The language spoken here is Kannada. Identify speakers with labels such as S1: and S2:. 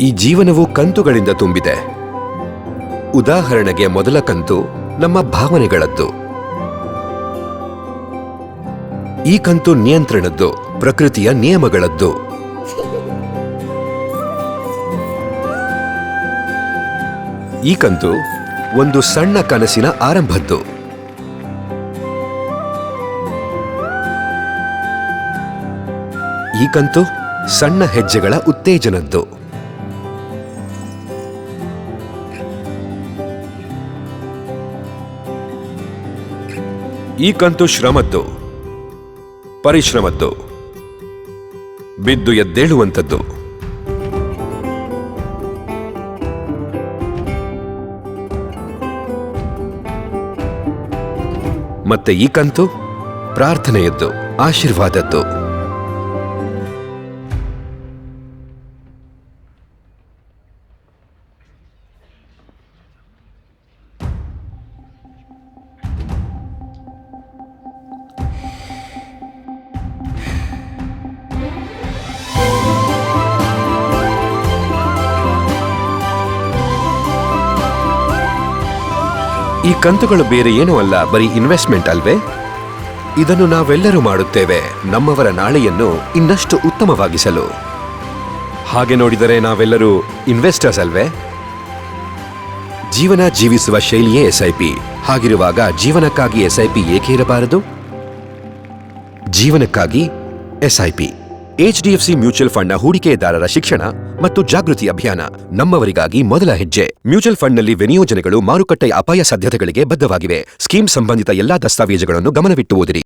S1: ಈ ಜೀವನವು ಕಂತುಗಳಿಂದ ತುಂಬಿದೆ. ಉದಾಹರಣೆಗೆ ಮೊದಲ ಕಂತು ನಮ್ಮ ಭಾವನೆಗಳದ್ದು. ಈ ಕಂತು ನಿಯಂತ್ರಣದ್ದು, ಪ್ರಕೃತಿಯ ನಿಯಮಗಳದ್ದು. ಈ ಕಂತು ಒಂದು ಸಣ್ಣ ಕನಸಿನ ಆರಂಭದ್ದು. ಈ ಕಂತು ಸಣ್ಣ ಹೆಜ್ಜೆಗಳ ಉತ್ತೇಜನದ್ದು. ಈ ಕಂತು ಶ್ರಮದ್ದು ಪರಿಶ್ರಮದ್ದು ಬಿದ್ದು ಎದ್ದೇಳುವಂಥದ್ದು. ಮತ್ತೆ ಈ ಕಂತು ಪ್ರಾರ್ಥನೆಯದ್ದು ಆಶೀರ್ವಾದದ್ದು. ಈ ಕಂತುಗಳು ಬೇರೆ ಏನೂ ಅಲ್ಲ, ಬರೀ ಇನ್ವೆಸ್ಟ್ಮೆಂಟ್ ಅಲ್ವೇ? ಇದನ್ನು ನಾವೆಲ್ಲರೂ ಮಾಡುತ್ತೇವೆ, ನಮ್ಮವರ ನಾಳೆಯನ್ನು ಇನ್ನಷ್ಟು ಉತ್ತಮವಾಗಿಸಲು. ಹಾಗೆ ನೋಡಿದರೆ ನಾವೆಲ್ಲರೂ ಇನ್ವೆಸ್ಟರ್ಸ್ ಅಲ್ವೇ? ಜೀವನ ಜೀವಿಸುವ ಶೈಲಿಯೇ ಎಸ್ಐಪಿ. ಹಾಗಿರುವಾಗ ಜೀವನಕ್ಕಾಗಿ ಎಸ್ಐಪಿ ಏಕೆ ಇರಬಾರದು? ಜೀವನಕ್ಕಾಗಿ ಎಸ್ಐಪಿ. ಎಚ್ಡಿಎಫ್ಸಿ ಮ್ಯೂಚುವಲ್ ಫಂಡ್ನ ಹೂಡಿಕೆದಾರರ ಶಿಕ್ಷಣ ಮತ್ತು ಜಾಗೃತಿ ಅಭಿಯಾನ ನಮ್ಮವರಿಗಾಗಿ ಮೊದಲ ಹೆಜ್ಜೆ. ಮ್ಯೂಚುವಲ್ ಫಂಡ್ನಲ್ಲಿ ವಿನಿಯೋಜನೆಗಳು ಮಾರುಕಟ್ಟೆಯ ಅಪಾಯ ಸಾಧ್ಯತೆಗಳಿಗೆ ಬದ್ಧವಾಗಿವೆ. ಸ್ಕೀಮ್ ಸಂಬಂಧಿತ ಎಲ್ಲಾ ದಸ್ತಾವೇಜುಗಳನ್ನು ಗಮನವಿಟ್ಟು ಓದಿರಿ.